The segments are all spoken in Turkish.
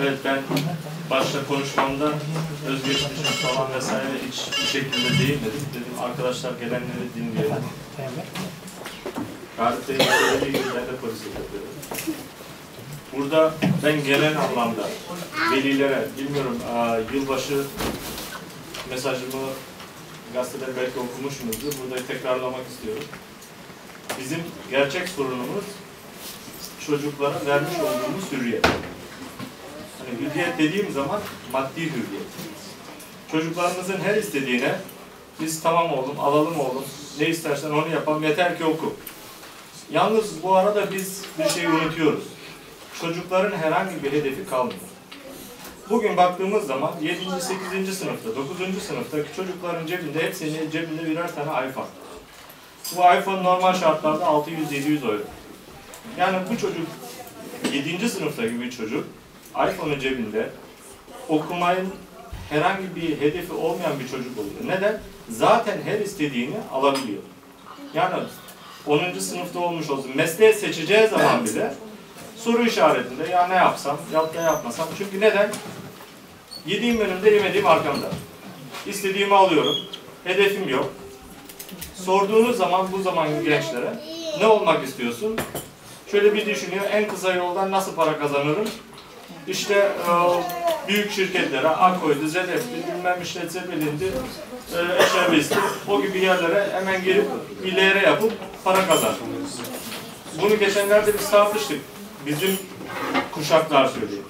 Evet ben başta konuşmamda özgeçmişim falan vesaire hiç bir şekilde değinmedim. Dedim arkadaşlar gelenleri dinleyelim. Galip Bey'in söylediği de polis yapıyorum. Burada ben genel anlamda velilere, bilmiyorum yılbaşı mesajımı gazetede belki okumuşsunuzdur. Burada tekrarlamak istiyorum. Bizim gerçek sorunumuz çocuklara vermiş olduğumuz hürriyet. Hani hürriyet dediğim zaman maddi hürriyet. Çocuklarımızın her istediğine biz tamam oğlum, alalım oğlum, ne istersen onu yapalım, yeter ki oku. Yalnız bu arada biz bir şey unutuyoruz. Çocukların herhangi bir hedefi kalmıyor. Bugün baktığımız zaman 7. 8. sınıfta, 9. sınıftaki çocukların cebinde hepsinin cebinde birer tane iPhone. Bu iPhone normal şartlarda 600-700 euro. Yani bu çocuk 7. sınıftaki bir çocuk iPhone'un cebinde okumayın herhangi bir hedefi olmayan bir çocuk oluyor. Neden? Zaten her istediğini alabiliyor. Yani 10. sınıfta olmuş olsun. Mesleği seçeceği zaman bile soru işaretinde ya ne yapsam, yap ne yapmasam. Çünkü neden? Yediğim önümde, yemediğim arkamda. İstediğimi alıyorum. Hedefim yok. Sorduğunuz zaman bu zaman gençlere ne olmak istiyorsun? Şöyle bir düşünüyor. En kısa yoldan nasıl para kazanırım? İşte e, büyük şirketlere, Akoy'du, ZF'di, bilmem işte Zeppelin'di, e, Eşerviz'di, o gibi yerlere hemen gelip bir yapıp para kazan. Bunu geçenlerde biz tartıştık. Bizim kuşaklar söylüyor.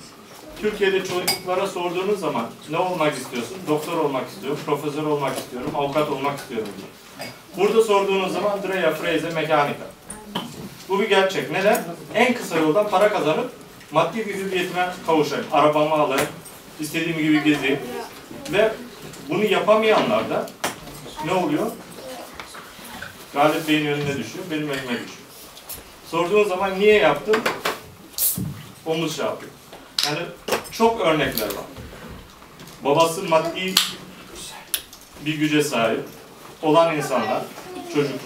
Türkiye'de çocuklara sorduğunuz zaman ne olmak istiyorsun? Doktor olmak istiyorum, profesör olmak istiyorum, avukat olmak istiyorum diye. Burada sorduğunuz zaman Dreya, Freze, Mekanika. Bu bir gerçek. Neden? En kısa yoldan para kazanıp maddi bir hürriyetime kavuşayım. Arabamı alayım, istediğim gibi gezeyim. Ve bunu yapamayanlar da ne oluyor? Galip Bey'in önüne düşüyor, benim önüme düşüyor. Sorduğun zaman niye yaptın? Omuz şey yapıyor. Yani çok örnekler var. Babası maddi bir güce sahip olan insanlar, çocuklar